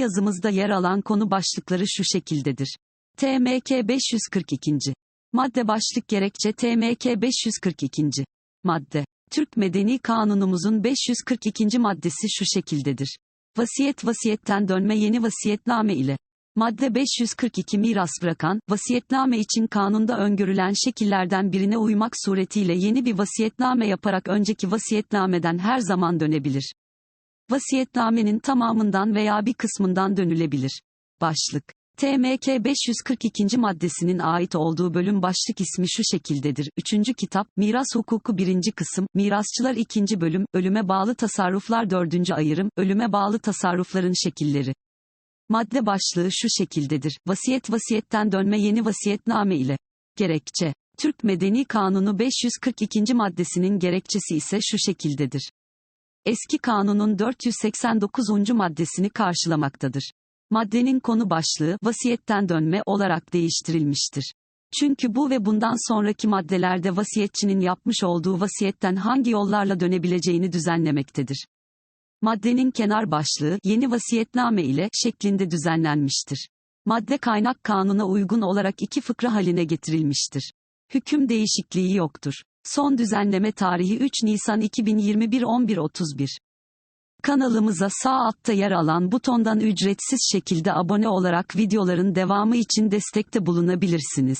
yazımızda yer alan konu başlıkları şu şekildedir. TMK 542. Madde başlık gerekçe TMK 542. Madde. Türk Medeni Kanunumuzun 542. maddesi şu şekildedir. Vasiyet vasiyetten dönme yeni vasiyetname ile. Madde 542 miras bırakan, vasiyetname için kanunda öngörülen şekillerden birine uymak suretiyle yeni bir vasiyetname yaparak önceki vasiyetnameden her zaman dönebilir. Vasiyetnamenin tamamından veya bir kısmından dönülebilir. Başlık. TMK 542. maddesinin ait olduğu bölüm başlık ismi şu şekildedir. 3. kitap, Miras Hukuku 1. kısım, Mirasçılar 2. bölüm, Ölüme bağlı tasarruflar 4. ayırım, Ölüme bağlı tasarrufların şekilleri. Madde başlığı şu şekildedir. Vasiyet vasiyetten dönme yeni vasiyetname ile. Gerekçe. Türk Medeni Kanunu 542. maddesinin gerekçesi ise şu şekildedir. Eski kanunun 489. maddesini karşılamaktadır. Maddenin konu başlığı vasiyetten dönme olarak değiştirilmiştir. Çünkü bu ve bundan sonraki maddelerde vasiyetçinin yapmış olduğu vasiyetten hangi yollarla dönebileceğini düzenlemektedir. Maddenin kenar başlığı yeni vasiyetname ile şeklinde düzenlenmiştir. Madde kaynak kanuna uygun olarak iki fıkra haline getirilmiştir. Hüküm değişikliği yoktur. Son düzenleme tarihi 3 Nisan 2021 11.31. Kanalımıza sağ altta yer alan butondan ücretsiz şekilde abone olarak videoların devamı için destekte bulunabilirsiniz.